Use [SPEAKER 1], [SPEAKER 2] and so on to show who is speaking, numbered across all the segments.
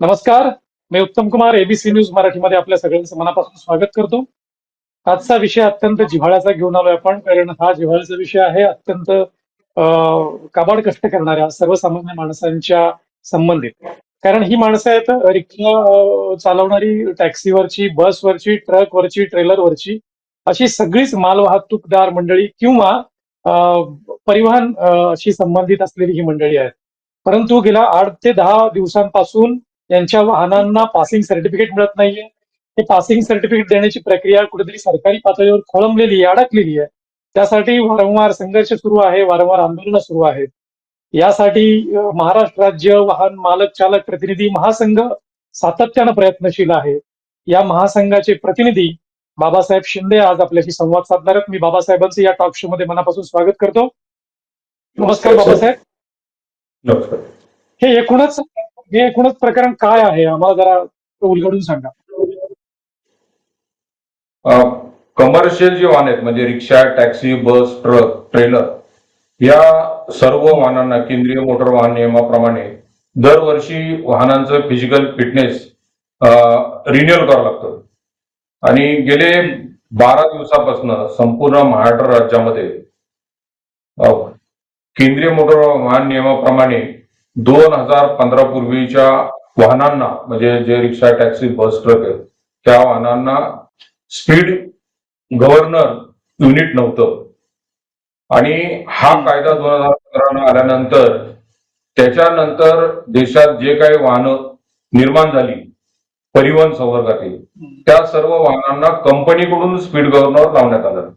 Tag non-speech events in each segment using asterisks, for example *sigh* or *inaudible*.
[SPEAKER 1] नमस्कार. मी उत्तम Kumar ABC news मराठीमध्ये आपल्या सगळ्यांचं मनापासून स्वागत करतो. आजचा विषय अत्यंत जिव्हाळ्याचा घेऊन आलोय आपण कारण हा जिव्हाळ्याचा विषय आहे अत्यंत काबाड कष्ट करणाऱ्या सर्वसामान्य माणसांच्या संबंधित. कारण ही माणसं आहेत रिक्षा चालवणारी टॅक्सीवरची बसवरची ट्रकवरची ट्रेलरवरची अशी सगळीच मालवाहतूकदार मंडळी किंवा परिवहन अशी संबंधित असलेली ही मंडळी आहेत. परंतु गेल्या आठ ते दहा दिवसांपासून यांच्या वाहनांना पासिंग सर्टिफिकेट मिळत नाहीये. ते पासिंग सर्टिफिकेट देण्याची प्रक्रिया कुठेतरी सरकारी पातळीवर खोळंबलेली आहे अडकलेली आहे. त्यासाठी वारंवार संघर्ष सुरू आहे वारंवार आंदोलनं सुरू आहेत. यासाठी महाराष्ट्र राज्य वाहन मालक चालक प्रतिनिधी महासंघ सातत्यानं प्रयत्नशील आहे. या महासंघाचे प्रतिनिधी बाबासाहेब शिंदे आज आपल्याशी संवाद साधणार आहेत. मी बाबासाहेबांचं या टॉक शो मध्ये मनापासून स्वागत करतो. नमस्कार बाबासाहेब.
[SPEAKER 2] नमस्कार.
[SPEAKER 1] हे एकूणच हे एकूणच प्रकरण काय आहे? आम्हाला जरा उलगडून सांगा.
[SPEAKER 2] कमर्शियल जे वाहन आहेत म्हणजे rickshaw taxi bus truck trailer या सर्व वाहनांना केंद्रीय मोटर वाहन नियमाप्रमाणे दरवर्षी वाहनांचं फिजिकल फिटनेस रिन्युअल करावं लागतं. आणि गेले बारा दिवसापासून संपूर्ण महाराष्ट्र राज्यामध्ये केंद्रीय मोटर वाहन नियमाप्रमाणे दोन हजार पंधरा पूर्वीच्या वाहनांना म्हणजे जे रिक्षा टॅक्सी बस ट्रक आहेत त्या वाहनांना स्पीड गव्हर्नर युनिट नव्हतं. आणि हा कायदा दोन हजार पंधरानं आल्यानंतर त्याच्यानंतर देशात जे काही वाहनं निर्माण झाली परिवहन संवर्गातील त्या सर्व वाहनांना कंपनीकडून स्पीड गव्हर्नर लावण्यात आलं.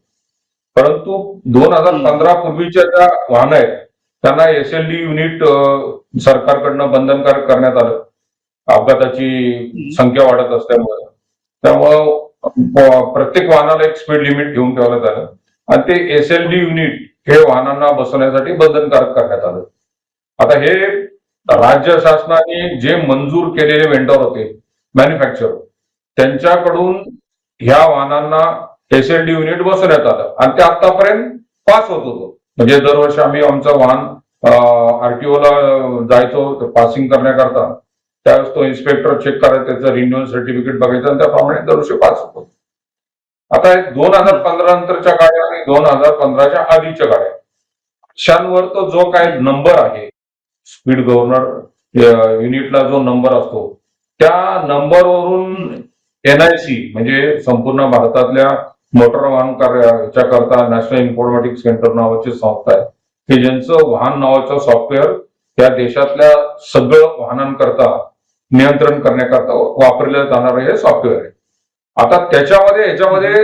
[SPEAKER 2] परंतु दोन हजार पंधरा पूर्वीच्या ज्या वाहनं आहेत त्यांना एस एल डी युनिट सरकारकडनं बंधनकारक करण्यात आलं. अपघाताची संख्या वाढत असल्यामुळे. त्यामुळं प्रत्येक वाहनाला एक स्पीड लिमिट घेऊन ठेवण्यात आलं. आणि ते एस एल डी युनिट हे वाहनांना बसवण्यासाठी बंधनकारक करण्यात आलं. आता हे राज्य शासनाने जे मंजूर केलेले वेंडर होते मॅन्युफॅक्चर त्यांच्याकडून ह्या वाहनांना एस एल डी युनिट बसवण्यात आलं. आणि ते आतापर्यंत पास होत होतं. म्हणजे दरवर्षी आम्ही आमचं वाहन आरटीओला जायचो पासिंग करण्याकरता. त्यावेळेस तो इन्स्पेक्टर चेक करायचा त्याचं रिन्युअल सर्टिफिकेट बघायचं आणि त्याप्रमाणे दरवर्षी पास होतो. आता दोन हजार पंधरा नंतरच्या गाड्या आणि दोन हजार पंधराच्या आधीच्या गाड्या. अशांवर तो जो काय नंबर आहे स्पीड गव्हर्नर युनिटला जो नंबर असतो त्या नंबरवरून एनआयसी म्हणजे संपूर्ण भारतातल्या मोटर वाहन कार्याच्या करता नॅशनल इन्फॉर्मॅटिक्स सेंटर नावाची संस्था आहे. हे ज्यांचं वाहन नावाचं सॉफ्टवेअर या देशातल्या सगळं वाहनांकरता नियंत्रण करण्याकरता वापरलं जाणारं हे सॉफ्टवेअर आहे. आता त्याच्यामध्ये याच्यामध्ये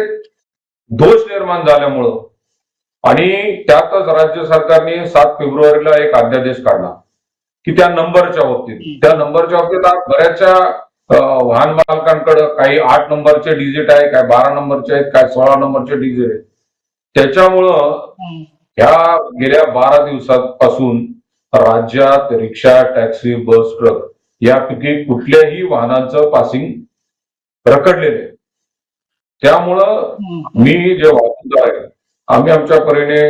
[SPEAKER 2] दोष निर्माण झाल्यामुळं आणि त्यातच राज्य सरकारने सात फेब्रुवारीला एक अध्यादेश काढला की त्या नंबरच्या बाबतीत. त्या नंबरच्या बाबतीत बऱ्याचशा वाहन मालकांकडे काही आठ नंबरचे डिजिट आहे काय बारा नंबरचे आहेत काय सोळा नंबरचे डिजिट आहेत. त्याच्यामुळं ह्या गेल्या बारा दिवसांपासून राज्यात रिक्षा टॅक्सी बस ट्रक यापैकी कुठल्याही वाहनांचं पासिंग रखडलेलं आहे. त्यामुळं मी जे वाहतूकदार आहे आम्ही आमच्या परीने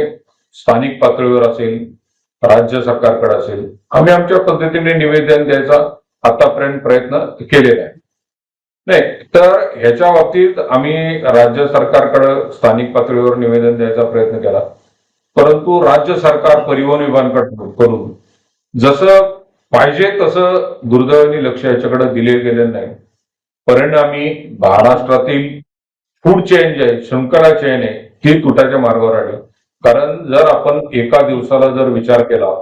[SPEAKER 2] स्थानिक पातळीवर असेल राज्य सरकारकडे असेल आम्ही आमच्या पद्धतीने निवेदन द्यायचा आतापर्यंत प्रयत्न केलेला आहे. नाही तर ह्याच्या बाबतीत आम्ही राज्य सरकारकडे स्थानिक पातळीवर निवेदन द्यायचा प्रयत्न केला. परंतु राज्य सरकार परिवहन विभागाकडून करून जसं पाहिजे तसं दुर्दैवाने लक्ष याच्याकडे दिले गेले नाही. परिणामी महाराष्ट्रातील फूड चेन जे आहे शृंखला चेन आहे ती तुटाच्या मार्गावर आली. कारण जर आपण एका दिवसाला जर विचार केला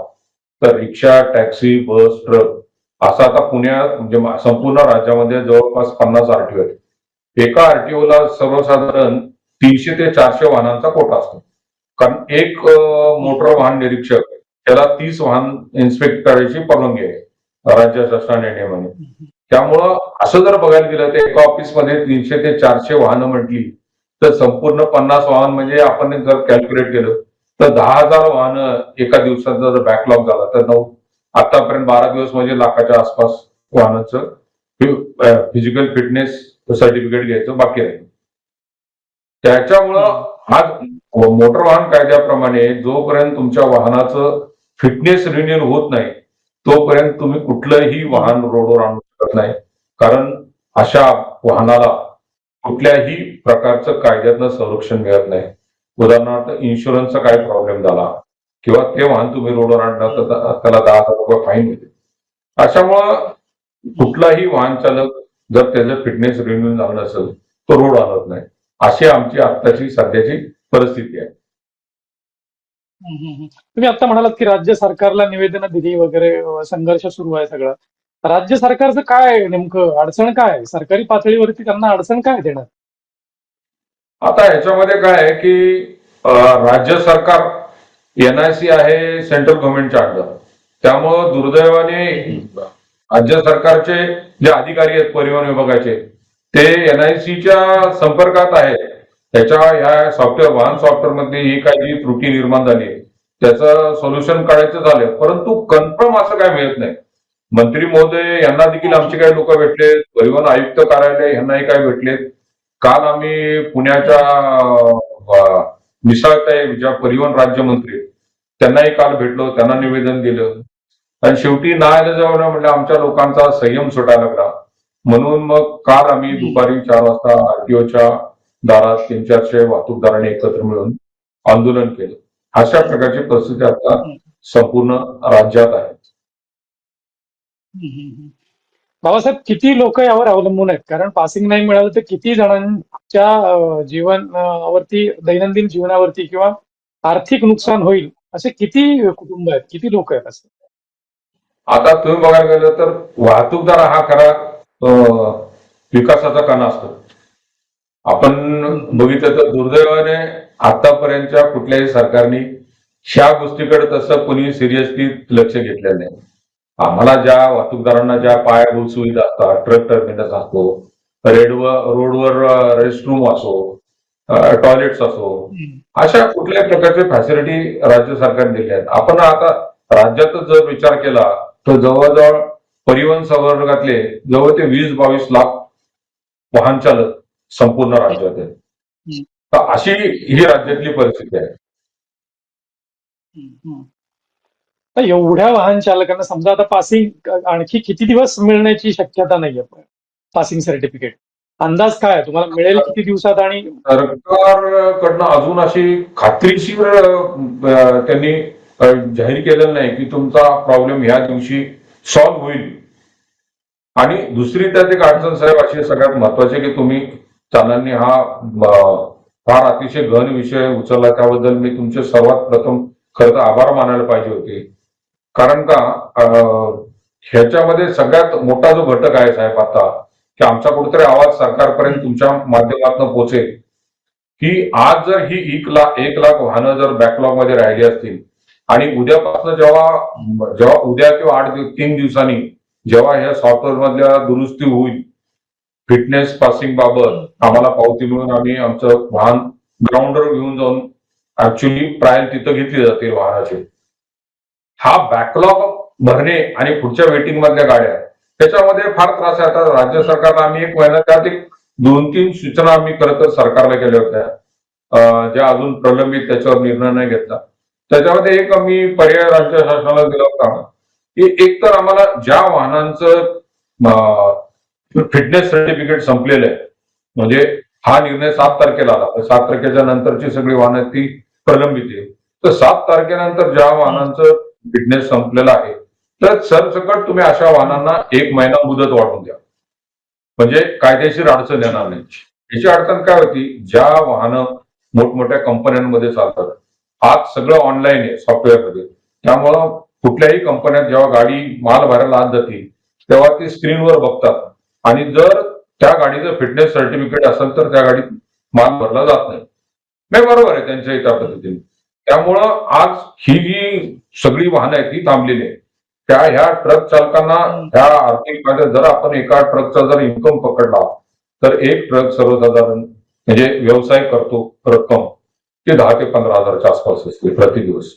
[SPEAKER 2] तर रिक्षा टॅक्सी बस ट्रक असा आता पुण्यात म्हणजे संपूर्ण राज्यामध्ये जवळपास पन्नास आरटीओ आहेत. एका आरटीओला सर्वसाधारण तीनशे ते चारशे वाहनांचा कोटा असतो. कारण एक मोटर वाहन निरीक्षक त्याला तीस वाहन इन्स्पेक्ट करायची परवानगी आहे. राज्य शासनाने नियमाने त्यामुळं असं जर बघायला गेलं तर एका ऑफिसमध्ये तीनशे ते चारशे वाहनं म्हटली तर संपूर्ण पन्नास वाहन म्हणजे आपण जर कॅल्क्युलेट केलं तर दहा हजार वाहनं एका दिवसाचा जर बॅकलॉग झाला तर नऊ आतापर्यंत बारा दिवस म्हणजे लाखाच्या आसपास वाहनाचं फिजिकल फिटनेस सर्टिफिकेट घ्यायचं बाकी राहील. त्याच्यामुळं आज मोटर वाहन कायद्याप्रमाणे जोपर्यंत तुमच्या वाहनाचं फिटनेस रिन्युअल होत नाही तोपर्यंत तुम्ही कुठलंही वाहन रोडवर आणू शकत नाही. कारण अशा वाहनाला कुठल्याही प्रकारचं कायद्यातनं संरक्षण मिळत नाही. उदाहरणार्थ इन्शुरन्सचा काय प्रॉब्लेम झाला किंवा ते वाहन तुम्ही रोडवर आणलं तर त्याला दहा हजार रुपये फाईन होते. अशामुळं कुठलाही वाहन चालक जर त्याचं फिटनेस रिन्यू झालं नसेल तो रोड आणत नाही. अशी आमची आत्ताची सध्याची परिस्थिती आहे.
[SPEAKER 1] तुम्ही आता म्हणालात की राज्य सरकारला निवेदन दिली वगैरे संघर्ष सुरू आहे सगळं. राज्य सरकारचं काय नेमकं? अडचण काय? सरकारी पातळीवरती त्यांना अडचण काय देणार?
[SPEAKER 2] आता ह्याच्यामध्ये काय आहे की राज्य सरकार एनआयसी आहे सेंट्रल गव्हर्नमेंटच्या अंडर. त्यामुळं दुर्दैवाने राज्य सरकारचे जे अधिकारी आहेत परिवहन विभागाचे ते एनआयसीच्या संपर्कात आहे त्याच्या ह्या सॉफ्टवेअर वाहन सॉफ्टवेअरमध्ये ही काही जी त्रुटी निर्माण झाली आहे, त्याचं सोल्युशन काढायचं झालं परंतु कन्फर्म असं काय मिळत नाही. मंत्री महोदय यांना देखील आमचे काही लोक भेटले परिवहन आयुक्त कार्यालय यांनाही काय भेटलेत. काल आम्ही पुण्याच्या मिसाळताई ज्या परिवहन राज्यमंत्री त्यांनाही काल भेटलो त्यांना निवेदन दिलं. आणि शेवटी न्यायालयाजवळ म्हणजे आमच्या लोकांचा संयम सुटायला लागला. म्हणून मग काल आम्ही दुपारी चार वाजता आरटीओच्या दारात तीन चारशे वाहतूकदारांनी एकत्र मिळून आंदोलन केलं. अशा प्रकारची परिस्थिती आता संपूर्ण राज्यात आहे.
[SPEAKER 1] बाबासाहेब किती लोक यावर अवलंबून आहेत? कारण पासिंग नाही मिळालं तर किती जणांच्या अं, जीवन अं, वरती दैनंदिन जीवनावरती किंवा आर्थिक नुकसान होईल असे किती कुटुंब आहेत? किती लोक आहेत असे?
[SPEAKER 2] आता तुम्ही बघायला गेलं तर वाहतूकदार हा खरा विकासाचा कणा असतो. आपण बघितलं तर दुर्दैवाने आतापर्यंतच्या कुठल्याही सरकारने ह्या गोष्टीकडे तसं कोणी सिरियसली लक्ष घेतलेलं नाही. आम्हाला ज्या वाहतूकदारांना ज्या पायाभूत सुविधा असतात ट्रक टर्मिनस असतो रेडवर रोडवर रेस्टरूम असो टॉयलेट्स असो अशा कुठल्याही प्रकारचे फॅसिलिटी राज्य सरकारने दिल्या आहेत? आपण आता राज्यातच जर विचार केला तर जवळजवळ परिवहन संवर्गातले जवळ ते वीस बावीस लाख वाहन चालक संपूर्ण राज्यात आहेत तर अशी ही राज्यातली परिस्थिती आहे.
[SPEAKER 1] तर एवढ्या वाहन चालकांना समजा आता पासिंग आणखी किती दिवस मिळण्याची शक्यता नाहीये पासिंग सर्टिफिकेट अंदाज काय आहे? तुम्हाला मिळेल किती दिवसात आणि
[SPEAKER 2] सरकारकडनं अजून अशी खात्रीशीर त्यांनी जाहीर केलेलं नाही की तुमचा प्रॉब्लेम ह्या दिवशी सॉल्व्ह होईल. आणि दुसरी त्यात एक अडचण साहेब अशी सगळ्यात महत्वाची की तुम्ही चालांनी हा फार अतिशय गहन विषय उचलला. त्याबद्दल मी तुमचे सर्वात प्रथम खरं तर आभार मानायला पाहिजे होते. कारण का ह्याच्यामध्ये सगळ्यात मोठा जो घटक आहे साहेब आता की आमचा कुठेतरी आवाज सरकारपर्यंत तुमच्या माध्यमातून पोहोचेल. की आज जर ही एक लाख एक लाख वाहनं जर बॅकलॉगमध्ये राहिली असतील आणि उद्यापासून जेव्हा जेव्हा उद्या किंवा आठ तीन दिवसांनी जेव्हा ह्या सॉफ्टवेअर मधल्या दुरुस्ती होईल फिटनेस पासिंग बाबत आम्हाला पावती मिळून आम्ही आमचं वाहन ग्राउंडवर घेऊन जाऊन ऍक्च्युली ट्रायल तिथं घेतली जाते वाहनाची. हा बॅकलॉग भरणे आणि पुढच्या वेटिंग मधल्या गाड्या त्याच्यामध्ये फार त्रास आहे. आता राज्य सरकारला आम्ही एक महिना त्यात एक दोन तीन सूचना आम्ही खरं तर सरकारला केल्या होत्या. ज्या अजून प्रलंबित त्याच्यावर निर्णय नाही घेतला. त्याच्यामध्ये एक आम्ही पर्याय राज्य शासनाला दिला होता. की एक तर आम्हाला ज्या वाहनांचं फिटनेस सर्टिफिकेट संपलेलं आहे. म्हणजे हा निर्णय सात तारखेला आला. तर सात तारखेच्या नंतरची सगळी वाहनं ती प्रलंबित आहे. तर सात तारखेनंतर ज्या वाहनांचं फिटनेस संपलेलं आहे तर सरसकट तुम्ही अशा वाहनांना एक महिना मुदत वाढून द्या. म्हणजे कायदेशीर अडचण येणार नाही. याची अडचण काय होती? ज्या वाहनं मोठमोठ्या कंपन्यांमध्ये चालतात. आज सगळं ऑनलाईन आहे सॉफ्टवेअरमध्ये त्यामुळं कुठल्याही कंपन्यात जेव्हा गाडी माल भरायला आत जाते तेव्हा ती स्क्रीनवर बघतात. आणि जर त्या गाडीचं फिटनेस सर्टिफिकेट असेल तर त्या गाडीत माल भरला जात नाही. नाही बरोबर आहे त्यांच्या त्या पद्धतीने. त्यामुळं आज ही जी सगळी वाहनं आहेत ती थांबलेली आहे त्या ह्या ट्रक चालकांना ह्या आर्थिक फायदा जर आपण एका ट्रकचा जर इन्कम पकडला तर एक ट्रक सर्वसाधारण म्हणजे व्यवसाय करतो रक्कम ते दहा ते पंधरा हजारच्या आसपास असते प्रति दिवस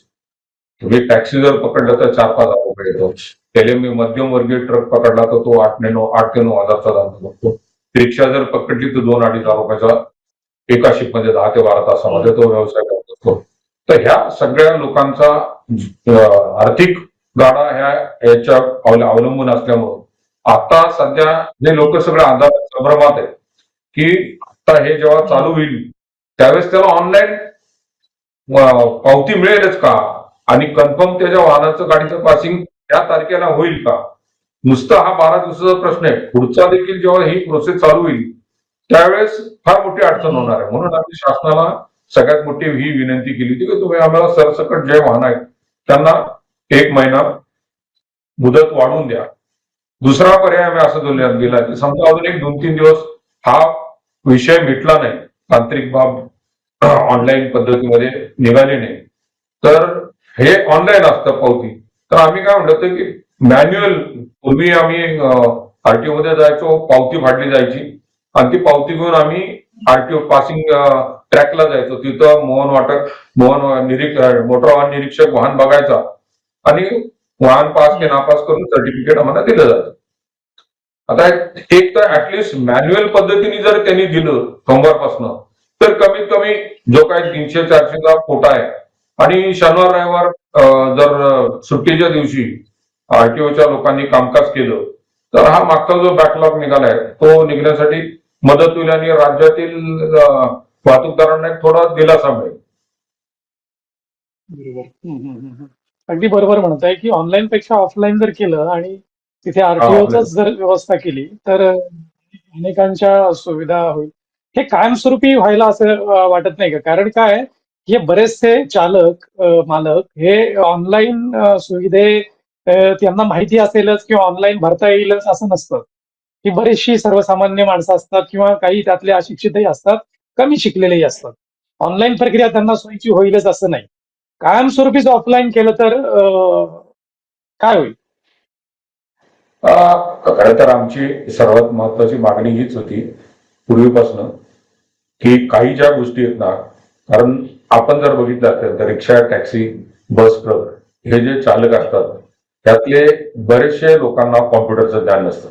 [SPEAKER 2] तुम्ही टॅक्सी जर पकडलं तर चार पाच हजार. रुपये येतो. मी मध्यमवर्गीय ट्रक पकडला तर तो आठ ने नऊ आठ ते नऊ हजारचा धंदा बघतो. रिक्षा जर पकडली तर दोन अडीच हजार रुपयाचा एका शिपमध्ये दहा ते बारा तासामध्ये तो व्यवसाय करत असतो. तर ह्या सगळ्या लोकांचा आर्थिक गाडा ह्या याच्या अवलंबून असल्यामुळं आता सध्या हे लोक सगळे आधार संभ्रमात आहेत की आता हे जेव्हा चालू होईल त्यावेळेस त्याला ऑनलाईन पावती मिळेलच का? आणि कन्फर्म त्याच्या वाहनाचं गाडीचं पासिंग त्या तारखेला होईल का? नुसता हा बारा दिवसाचा प्रश्न आहे. पुढचा देखील जेव्हा ही प्रोसेस चालू होईल त्यावेळेस फार मोठी अडचण होणार आहे. म्हणून आम्ही शासनाला सगळ्यात मोठी ही विनंती केली होती की तुम्ही आम्हाला सरसकट जे वाहन आहेत त्यांना एक महिना मुदत वाढवून द्या. दुसरा पर्याय आम्ही असं धोरणात गेला की समजा अजून एक दोन तीन दिवस हा विषय मिटला नाही तांत्रिक बाब ऑनलाईन पद्धतीमध्ये निघाली नाही तर हे ऑनलाईन असतं पावती. तर आम्ही काय म्हणतो की मॅन्युअल पूर्वी आम्ही आरटीओ मध्ये जायचो पावती फाडली जायची. आणि ती पावती घेऊन आम्ही आरटीओ पासिंग ट्रॅकला जायचो. तिथं मोहन वाटक मोहन निरीक्ष मोटर वाहन निरीक्षक वाहन बघायचा. आणि वाहन पास की नापास करून सर्टिफिकेट आम्हाला दिलं जातं. आता एक तर ऍटलिस्ट मॅन्युअल पद्धतीने जर त्यांनी दिलं सोमवारपासून तर कमीत कमी जो काही तीनशे चारशेचा फोटा आहे आणि शनिवार रविवार जर सुट्टीच्या दिवशी आरटीओच्या लोकांनी कामकाज केलं तर हा मागचा जो बॅकलॉग निघालाय तो निघण्यासाठी मदत होईल आणि राज्यातील वाहतूकदारांना एक थोडा दिलासा मिळेल.
[SPEAKER 1] बरोबर. अगदी बरोबर म्हणताय की ऑनलाईन पेक्षा ऑफलाईन जर केलं आणि तिथे आरटीओच. जर व्यवस्था केली तर अनेकांच्या सुविधा होईल. हे कायमस्वरूपी व्हायला असं वाटत नाही का? कारण काय हे बरेचसे चालक मालक हे ऑनलाईन सुविधे त्यांना माहिती असेलच किंवा ऑनलाईन भरता येईलच असं नसतं. ही बरीचशी सर्वसामान्य माणसं असतात किंवा काही त्यातले अशिक्षितही असतात कमी शिकलेलेही असतात. ऑनलाईन प्रक्रिया त्यांना सोयीची होईलच असं नाही. कायमस्वरूपीच ऑफलाईन केलं तर काय होईल?
[SPEAKER 2] अं, खरं तर आमची सर्वात महत्वाची मागणी हीच होती पूर्वीपासून की काही ज्या गोष्टी आहेत ना कारण आपण जर बघितलं तर रिक्षा टॅक्सी बस ट्रक हे जे चालक असतात त्यातले बरेचसे लोकांना कॉम्प्युटरचं ज्ञान नसतं.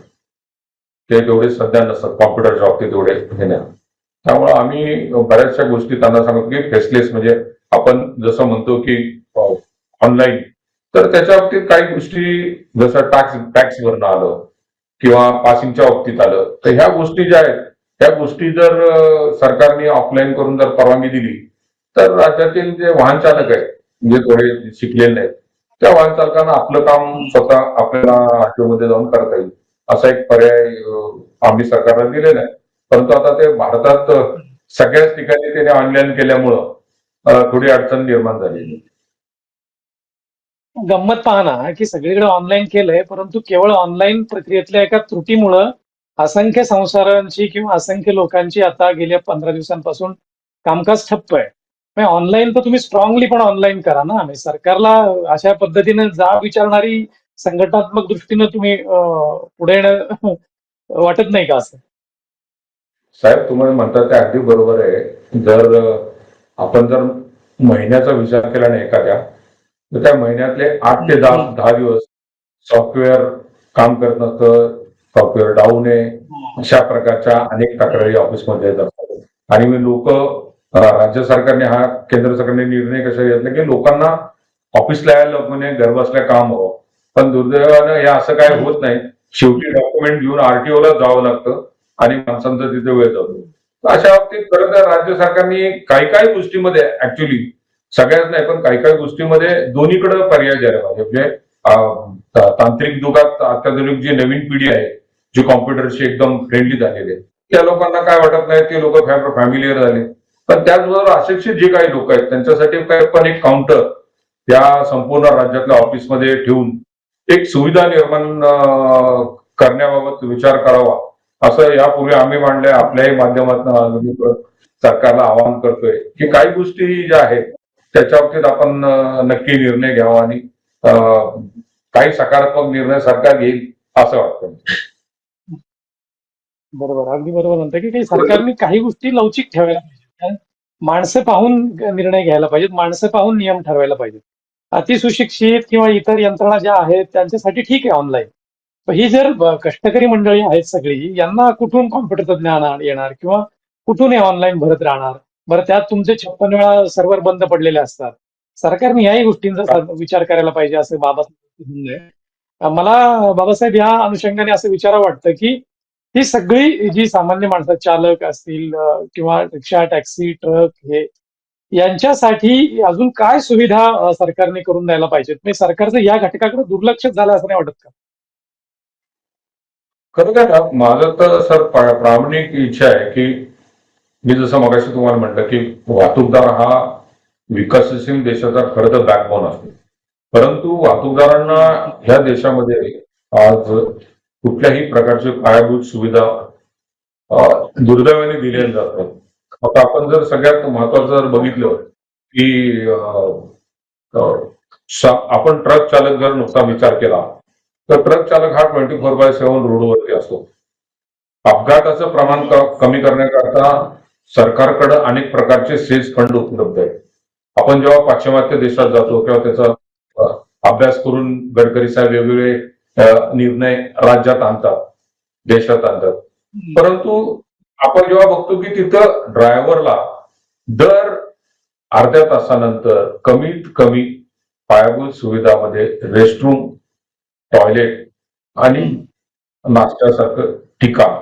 [SPEAKER 2] ते तेवढे सध्या नसतात कॉम्प्युटरच्या बाबतीत तेवढे घेण्या त्यामुळे आम्ही बऱ्याचशा गोष्टी त्यांना सांगतो की फेसलेस म्हणजे आपण जसं म्हणतो की ऑनलाईन तर त्याच्या बाबतीत काही गोष्टी जसं टॅक्स टॅक्स भरणं आलं किंवा पासिंगच्या बाबतीत आलं तर ह्या गोष्टी ज्या आहेत त्या गोष्टी जर सरकारने ऑफलाईन करून जर परवानगी दिली तर राज्यातील जे वाहन चालक आहेत म्हणजे थोडे शिकलेले आहेत त्या वाहन चालकांना आपलं काम स्वतः आपल्याला आरटीओ मध्ये जाऊन करता येईल असा एक पर्याय आम्ही सरकारला दिलेला आहे. परंतु आता ते भारतात सगळ्याच ठिकाणी त्याने ऑनलाईन केल्यामुळं थोडी अडचण निर्माण झालेली
[SPEAKER 1] गंमत पहा ना की सगळीकडे ऑनलाईन केलंय परंतु केवळ ऑनलाईन प्रक्रियेतल्या एका त्रुटीमुळं असंख्य संसारांची किंवा असंख्य लोकांची आता गेल्या पंधरा दिवसांपासून कामकाज ठप्प आहे. ऑनलाईन तर तुम्ही स्ट्रॉंगली पण ऑनलाईन करा ना सरकारला अशा पद्धतीने जा विचारणारी संघटनात्मक दृष्टीनं तुम्ही पुढे येणं *laughs* वाटत नाही का असं?
[SPEAKER 2] साहेब तुम्हाला म्हणतात ते अगदी बरोबर आहे. जर आपण जर महिन्याचा विचार केला ना एखाद्या तर त्या महिन्यातले आठ ते दहा दहा दिवस सॉफ्टवेअर काम करत नसतं सॉफ्टवेअर डाऊन आहे अशा प्रकारच्या अनेक तक्रारी ऑफिसमध्ये येत असतात आणि मी लोक राज्य सरकारने हा केंद्र सरकारने निर्णय कसा घेतला की लोकांना ऑफिसला यायला म्हणजे घर बसल्या काम हवं पण दुर्दैवानं हे असं काय होत नाही. शेवटी डॉक्युमेंट घेऊन आरटीओ ला जावं लागतं आणि माणसांचा तिथे वेळ जातो. अशा बाबतीत खरं तर राज्य सरकारने काही काही गोष्टीमध्ये ऍक्च्युली सगळ्याच नाही पण काही काही गोष्टीमध्ये दोन्हीकडे पर्याय द्यायला पाहिजे. म्हणजे तांत्रिक युगात अत्याधुनिक जी नवीन पिढी आहे जी कॉम्प्युटरशी एकदम फ्रेंडली झालेली आहे त्या लोकांना काय वाटत नाही ते लोक फॅमिलियर झाले. पण त्याचबरोबर अशिक्षित जे काही लोक आहेत त्यांच्यासाठी काय पण एक काउंटर या संपूर्ण राज्यातल्या ऑफिसमध्ये ठेवून एक सुविधा निर्माण करण्याबाबत विचार करावा. असं यापूर्वी आम्ही मांडलंय आपल्याही माध्यमातून सरकारला आवाहन करतोय की काही गोष्टी ज्या आहेत त्याच्या बाबतीत आपण नक्की निर्णय घ्यावा आणि काही सकारात्मक निर्णय सरकार घेईल असं वाटतं
[SPEAKER 1] बरोबर. अगदी बरोबर म्हणतं की काही सरकारने काही गोष्टी लवचिक ठेवायला पाहिजे. माणसं पाहून निर्णय घ्यायला पाहिजेत माणसं पाहून नियम ठरवायला पाहिजेत. अतिसुशिक्षित किंवा इतर यंत्रणा ज्या आहेत त्यांच्यासाठी ठीक आहे ऑनलाईन पण ही जर कष्टकरी मंडळी आहेत सगळी यांना कुठून कॉम्प्युटरचं ज्ञान येणार? किंवा कुठून हे ऑनलाईन भरत राहणार? बरं त्यात तुमचे छप्पन वेळा सर्व्हर बंद पडलेले असतात. सरकारने याही गोष्टींचा विचार करायला पाहिजे असं बाबासाहेब मला बाबासाहेब या अनुषंगाने असं विचारा वाटतं की ही सगळी जी सामान्य माणसं चालक असतील किंवा रिक्षा टॅक्सी ट्रक हे यांच्यासाठी अजून काय सुविधा सरकारने करून द्यायला पाहिजेत? म्हणजे सरकारचं या घटकाकडे दुर्लक्ष झालं असं नाही वाटत का?
[SPEAKER 2] खरं काय ना माझं तर सर प्रामाणिक इच्छा आहे की मी जसं मगाशी तुम्हाला म्हटलं की वाहतूकदार हा विकसनशील देशाचा खरं तर बॅकबोन असतो. परंतु वाहतूकदारांना ह्या देशामध्ये आज कुठल्याही प्रकारचे पायाभूत सुविधा दुर्दैवाने दिलेल्या जातात. आता आपण जर सगळ्यात महत्वाचं जर बघितलं की आपण ट्रक चालक जर नुसता विचार केला तर ट्रक चालक हा ट्वेंटी फोर बाय सेव्हन रोडवरती असतो. अपघाताचं प्रमाण कमी करण्याकरता सरकारकडे अनेक प्रकारचे सेज फंड उपलब्ध आहेत. आपण जेव्हा पाश्चिमात्य देशात जातो किंवा त्याचा अभ्यास करून गडकरी साहेब वेगवेगळे निर्णय राज्यात आणतात देशात आणतात. परंतु आपण जेव्हा बघतो की तिथं ड्रायव्हरला दर अर्ध्या तासानंतर कमीत कमी पायाभूत सुविधामध्ये रेस्टरूम टॉयलेट आणि नाश्त्यासारखं ठिकाण.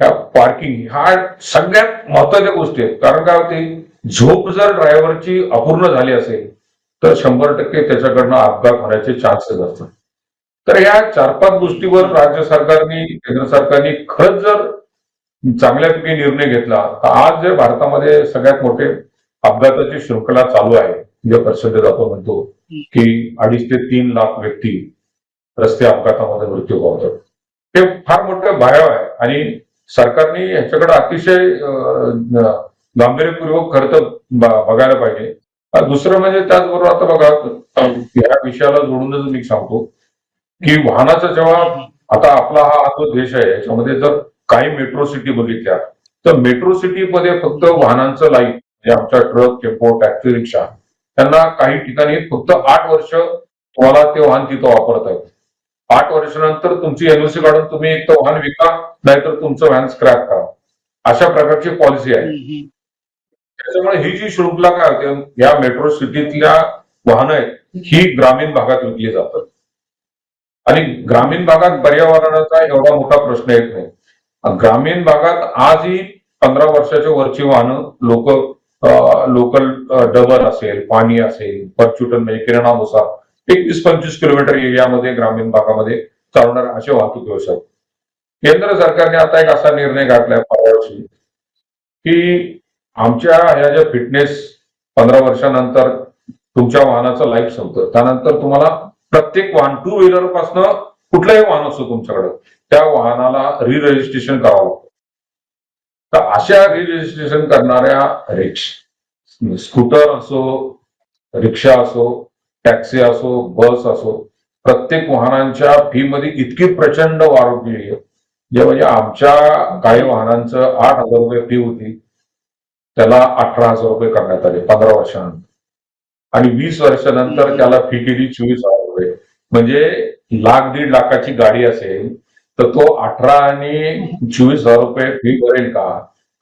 [SPEAKER 2] ह्या पार्किंग ह्या सगळ्यात महत्त्वाच्या गोष्टी आहेत. कारण काय होते? झोप जर ड्रायव्हरची अपूर्ण झाली असेल तर शंभर टक्के त्याच्याकडनं अपघात होण्याचे चान्सेस असतात. तर या चार पाच गोष्टीवर राज्य सरकारने केंद्र सरकारने खरंच जर चांगल्यापैकी निर्णय घेतला तर आज जे भारतामध्ये सगळ्यात मोठे अपघाताची शृंखला चालू आहे जे परिषदेत आपण म्हणतो की अडीच ते तीन लाख व्यक्ती रस्ते अपघातामध्ये मृत्यू पावतात. ते फार मोठं भयाव आहे. आणि सरकारने ह्याच्याकडे अतिशय गांभीर्यपूर्वक खर्च बघायला पाहिजे. दुसरं म्हणजे त्याचबरोबर आता बघा या विषयाला जोडूनच मी सांगतो. की वाहनाचा जेव्हा आता आपला हा जो देश आहे याच्यामध्ये जर काही मेट्रो सिटी बघितल्या तर मेट्रो सिटी मध्ये फक्त वाहनांचं लाईफ म्हणजे आमच्या ट्रक टेम्पो टॅक्सी रिक्षा त्यांना काही ठिकाणी फक्त आठ वर्ष तुम्हाला ते वाहन तिथं वापरत आहेत आठ वर्षानंतर तुमची एनओसी काढून तुम्ही एक तर वाहन विका नाहीतर तुमचं वाहन स्क्रॅप करा. अशा प्रकारची पॉलिसी आहे. त्याच्यामुळे ही जी शृंखला काय होते या मेट्रो सिटीतल्या वाहनं आहेत ही ग्रामीण भागात विकली जातात. आणि ग्रामीण भागात पर्यावरणाचा एवढा मोठा प्रश्न येत नाही. ग्रामीण भागात आजही पंधरा वर्षाच्या वरची वाहनं लोक लोकल डबल असेल पाणी असेल परचुटन म्हणजे किराणा भुसा एकवीस पंचवीस किलोमीटर एरियामध्ये ग्रामीण भागामध्ये चालणार असे वाहतूक व्यवसाय. केंद्र सरकारने आता एक असा निर्णय घातलाय वर्षी की आमच्या ह्या ज्या फिटनेस पंधरा वर्षानंतर तुमच्या वाहनाचं लाईफ संपतं. त्यानंतर तुम्हाला प्रत्येक वाहन टू व्हीलर पासनं कुठलंही वाहन असो तुमच्याकडे त्या वाहनाला रि रजिस्ट्रेशन करावं लागतं. तर अशा रि रजिस्ट्रेशन करणाऱ्या रिक्ष स्कूटर असो रिक्षा असो टॅक्सी असो बस असो प्रत्येक वाहनांच्या फी मध्ये इतकी प्रचंड वाढ केली आहे जे म्हणजे आमच्या काही वाहनांचं आठ हजार रुपये फी होती. त्याला अठरा हजार रुपये करण्यात आले पंधरा वर्षानंतर. आणि वीस वर्षानंतर त्याला फी केली चोवीस हजार. रुपये म्हणजे लाख दीड लाखाची गाडी असेल तर तो अठरा आणि चोवीस हजार रुपये फी भरेल का?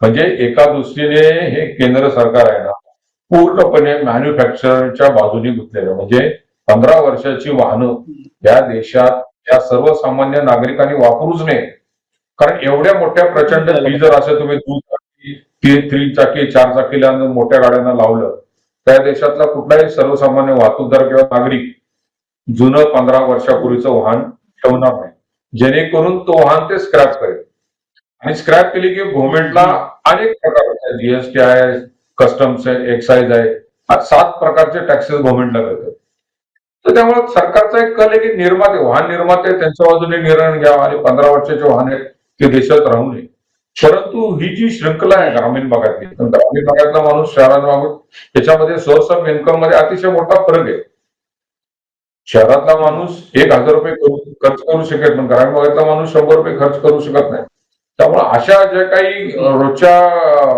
[SPEAKER 2] म्हणजे एका दृष्टीने हे केंद्र सरकार आहे ना पूर्णपणे मॅन्युफॅक्चरच्या बाजूने गुंतलेलं. म्हणजे पंधरा वर्षाची वाहनं या देशात या सर्वसामान्य नागरिकांनी वापरूच नये. कारण एवढ्या मोठ्या प्रचंड फी जर असं तुम्ही दुचाकी थ्री चाकी चार चाकीला मोठ्या गाड्यांना लावलं त्या देशातला कुठलाही सर्वसामान्य वाहतूकदार किंवा नागरिक जुनं पंधरा वर्षापूर्वीचं वाहन ठेवणार नाही. जेणेकरून तो वाहन ते स्क्रॅप करेल. आणि स्क्रॅप केली की गव्हर्नमेंटला अनेक प्रकारचे जीएसटी आहे कस्टम्स आहे एक्साईज आहे. आज सात प्रकारचे टॅक्सेस गव्हर्नमेंटला मिळतात. तर त्यामुळे सरकारचा एक कल आहे की निर्माते वाहन निर्माते त्यांच्या बाजूने निर्णय घ्यावा आणि पंधरा वर्षाचे वाहन आहेत ते देशात राहू नये. परंतु ही जी श्रृंखला आहे ग्रामीण भागातली तर ग्रामीण भागातला माणूस शहरात त्याच्यामध्ये सोर्स ऑफ इन्कममध्ये अतिशय मोठा फरक आहे. शहरातला माणूस एक हजार रुपये खर्च करू शकेल पण ग्रामीण भागातला माणूस शंभर रुपये खर्च करू शकत नाही. त्यामुळे अशा ज्या काही रोजच्या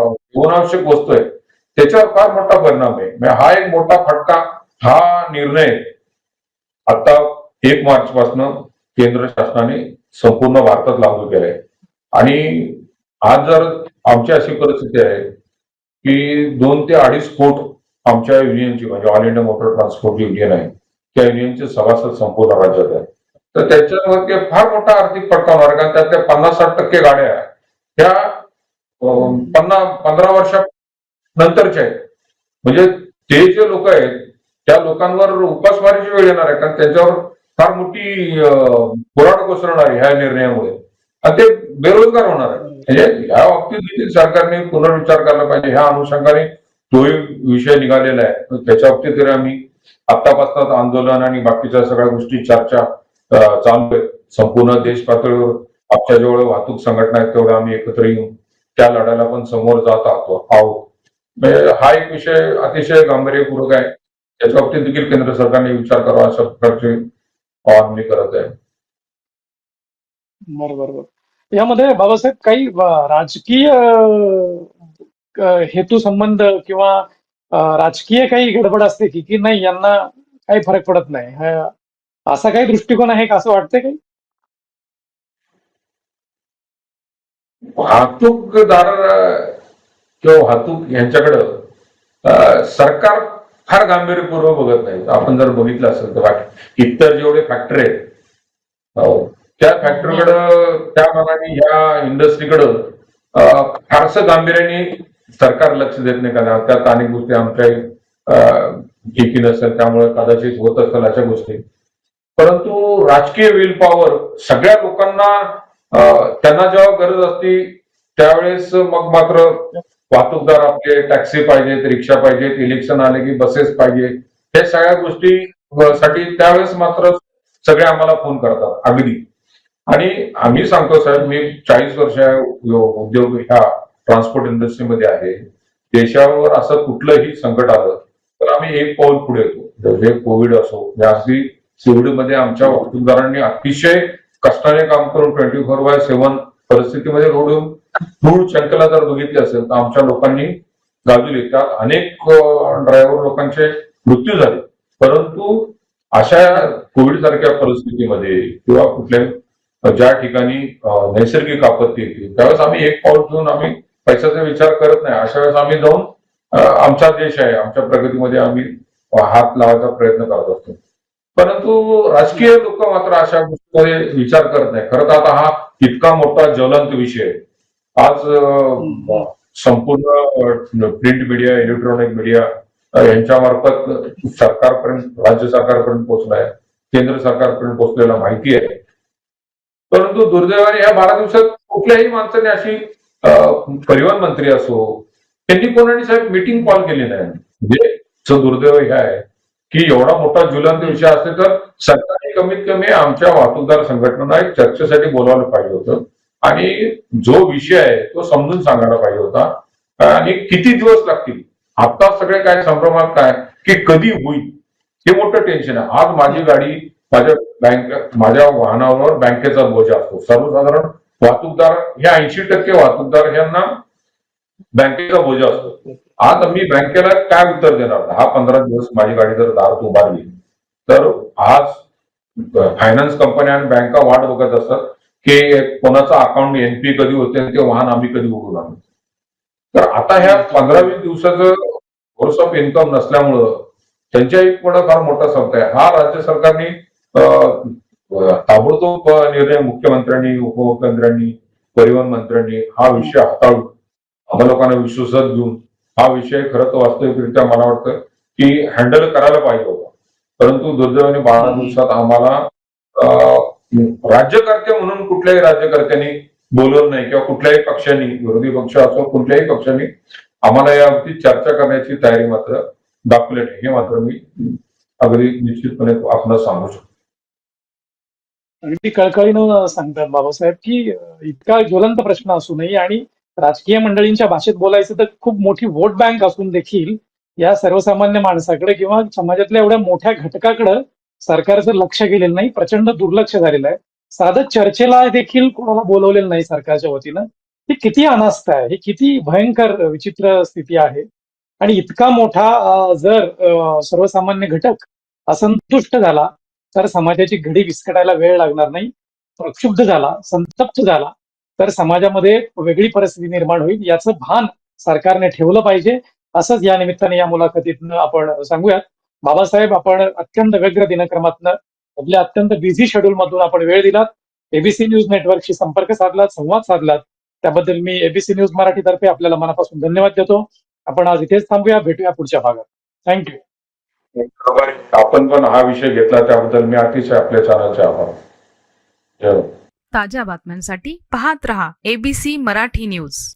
[SPEAKER 2] जीवनावश्यक वस्तू आहेत त्याच्यावर फार मोठा परिणाम आहे. म्हणजे हा एक मोठा फटका हा निर्णय आता एक मार्च पासून केंद्र शासनाने संपूर्ण भारतात लागू केलाय आणि आज जर आमची अशी परिस्थिती आहे की दोन ते अडीच कोट आमच्या युनियनची म्हणजे all India motor transport union आहे त्या युनियनचे सभासद संपूर्ण राज्यात आहे. तर त्याच्यावरती फार मोठा आर्थिक फटका होणार कारण त्यातल्या पन्नास साठ टक्के गाड्या त्या पन्नास पंधरा वर्षा नंतरच्या आहेत. म्हणजे ते जे लोक आहेत त्या लोकांवर उपासमारीची वेळ येणार आहे कारण त्यांच्यावर फार मोठी अं, कोसळणार आहे ह्या निर्णयामुळे. आणि ते बेरोजगार होणार आहे म्हणजे ह्या बाबतीत देखील सरकारने पुनर्विचार करायला पाहिजे. ह्या अनुषंगाने तोही विषय निघालेला आहे. तर त्याच्या बाबतीत तरी आम्ही आत्तापासूनच आंदोलन आणि बाकीच्या सगळ्या गोष्टी चर्चा चालू आहेत. संपूर्ण देश पातळीवर आमच्या जेवढं वाहतूक संघटना आहेत तेवढं आम्ही एकत्र येऊन त्या लढ्याला पण समोर जात आहोत आहोत. म्हणजे हा एक विषय अतिशय गांभीर्यपूर्वक आहे. त्याच्या बाबतीत देखील केंद्र सरकारने विचार करावा अशा प्रकारचे आवाहन मी करत आहे.
[SPEAKER 1] बरोबर यामध्ये बाबासाहेब काही राजकीय हेतू संबंध किंवा राजकीय काही गडबड असते की की नाही यांना काही फरक पडत नाही. हा- असा काही दृष्टिकोन आहे का असं वाटतंय काही?
[SPEAKER 2] वाहतूकदार किंवा वाहतूक यांच्याकडं सरकार फार गांभीर्यपूर्वक बघत नाही. आपण जर बघितलं असेल तर इतर जेवढे फॅक्टरी आहेत हो, त्या फॅक्टरीकडं त्या मानाने ह्या इंडस्ट्रीकडं फारसं गांभीर्याने सरकार लक्ष देत नाही का? त्यात अनेक गोष्टी आमच्या एकी नसेल त्यामुळे कदाचित होत असेल अशा गोष्टी. परंतु राजकीय विल पॉवर सगळ्या लोकांना त्यांना जेव्हा गरज असते त्यावेळेस मग मात्र वाहतूकदार आपले टॅक्सी पाहिजेत रिक्षा पाहिजेत इलेक्शन आले की बसेस पाहिजे हे सगळ्या गोष्टी साठी त्यावेळेस मात्र सगळे आम्हाला फोन करतात अगदी. आणि आम्ही सांगतो साहेब मी चाळीस वर्ष उद्योग ह्या ट्रान्सपोर्ट इंडस्ट्रीमध्ये आहे. देशावर असं कुठलंही संकट आलं तर आम्ही एक पाऊल पुढे येतो हे कोविड असो या अगदी कोविडमध्ये आमच्या वाहतूकदारांनी अतिशय कष्टाने काम करून ट्वेंटी फोर बाय सेव्हन परिस्थितीमध्ये रोड येऊन धूळ चंकला जर बघितली असेल तर आमच्या लोकांनी गाजवली त्यात अनेक ड्रायव्हर लोकांचे मृत्यू झाले. परंतु अशा कोविड सारख्या परिस्थितीमध्ये किंवा कुठल्या ज्या ठिकाणी नैसर्गिक आपत्ती येते त्यावेळेस आम्ही एक पाऊल घेऊन आम्ही पैशाचा विचार करत नाही. अशा वेळेस आम्ही जाऊन आमचा देश आहे. आमच्या प्रगतीमध्ये आम्ही हात लावायचा प्रयत्न करत असतो. परंतु राजकीय लोक मात्र अशा गोष्टीमध्ये विचार करत नाही. खरं तर आता हा इतका मोठा ज्वलंत विषय आहे. आज संपूर्ण प्रिंट मीडिया इलेक्ट्रॉनिक मीडिया यांच्या मार्फत सरकारपर्यंत राज्य सरकारपर्यंत पोहोचलाय केंद्र सरकारपर्यंत पोहोचलेला माहिती आहे. परंतु दुर्दैवाने या बारा दिवसात कुठल्याही माणसाने अशी परिवहन मंत्री असो त्यांनी कोणाने साहेब मिटिंग कॉल केली नाही म्हणजे दुर्दैव हे आहे की एवढा मोठा ज्वलंत विषय असते तर सरकारने कमीत कमी आमच्या वाहतूकदार संघटनांना एक चर्चेसाठी बोलावलं पाहिजे होतं. आणि जो विषय आहे तो समजून सांगायला पाहिजे होता. आणि किती दिवस लागतील? आता सगळे काय संभ्रमात काय? की कधी होईल? हे मोठं टेन्शन आहे. आज माझी गाडी माझ्या बँक माझ्या वाहनावर बँकेचा बोजा असतो. सर्वसाधारण वाहतूकदार ह्या ऐंशी टक्के वाहतूकदार यांना बँकेचा बोजा असतो. आज आम्ही बँकेला काय उत्तर देणार? दहा पंधरा दिवस माझी गाडी जर दारात उभारली तर आज फायनान्स कंपन्या आणि बँका वाट बघत असतात की कोणाचं अकाउंट एनपी कधी होते आणि ते वाहन आम्ही कधी उघडून आणू तर आता ह्या पंधरा वीस दिवसाचं सोर्स ऑफ इन्कम नसल्यामुळं त्यांच्या एक पण फार मोठा संकट आहे. हा राज्य सरकारने ताबडतोब निर्णय मुख्यमंत्र्यांनी उपमुख्यमंत्र्यांनी परिवहन मंत्र्यांनी हा विषय हाताळून आम्हा लोकांना विश्वासात घेऊन हा विषय खरं तर वास्तविकरित्या मला वाटतं की हँडल करायला पाहिजे होता. परंतु दुर्दैवाने बारा दिवसात आम्हाला राज्यकर्ते म्हणून कुठल्याही राज्यकर्त्यांनी बोलवलं नाही किंवा कुठल्याही पक्षांनी विरोधी पक्ष असो कुठल्याही पक्षांनी आम्हाला यावरती चर्चा करण्याची तयारी मात्र दाखवली नाही हे मात्र मी अगदी निश्चितपणे आपण सांगू शकतो.
[SPEAKER 1] अगदी कळकळीनं सांगतात बाबासाहेब की इतका ज्वलंत प्रश्न असूनही आणि राजकीय मंडळींच्या भाषेत बोलायचं तर खूप मोठी वोट बँक असून देखील या सर्वसामान्य माणसाकडे किंवा समाजातल्या एवढ्या मोठ्या घटकाकडे सरकारचं लक्ष गेलेलं नाही प्रचंड दुर्लक्ष झालेलं आहे. साधं चर्चेला देखील कोणाला बोलवलेलं नाही सरकारच्या वतीनं. हे किती अनास्थ आहे हे किती भयंकर विचित्र स्थिती आहे. आणि इतका मोठा जर सर्वसामान्य घटक असंतुष्ट झाला तर समाजाची घडी विस्कटायला वेळ लागणार नाही. प्रक्षुब्ध झाला संतप्त झाला तर समाजामध्ये वेगळी परिस्थिती निर्माण होईल याचं भान सरकारने ठेवलं पाहिजे. असंच या निमित्ताने या मुलाखतीतनं आपण सांगूयात. बाबासाहेब आपण अत्यंत व्यग्र दिनक्रमातनं आपल्या अत्यंत बिझी शेड्यूल मधून आपण वेळ दिलात. एबीसी न्यूज नेटवर्कशी संपर्क साधलात संवाद साधलात. त्याबद्दल मी एबीसी न्यूज मराठीतर्फे आपल्याला मनापासून धन्यवाद देतो. आपण आज इथेच थांबूया भेटूया पुढच्या भागात. थँक्यू
[SPEAKER 2] आपण पण हा विषय घेतला त्याबद्दल मी अतिशय आपल्या चॅनलचे आभार. हो.
[SPEAKER 3] ताज्या बातम्यांसाठी पाहत रहा एबीसी मराठी न्यूज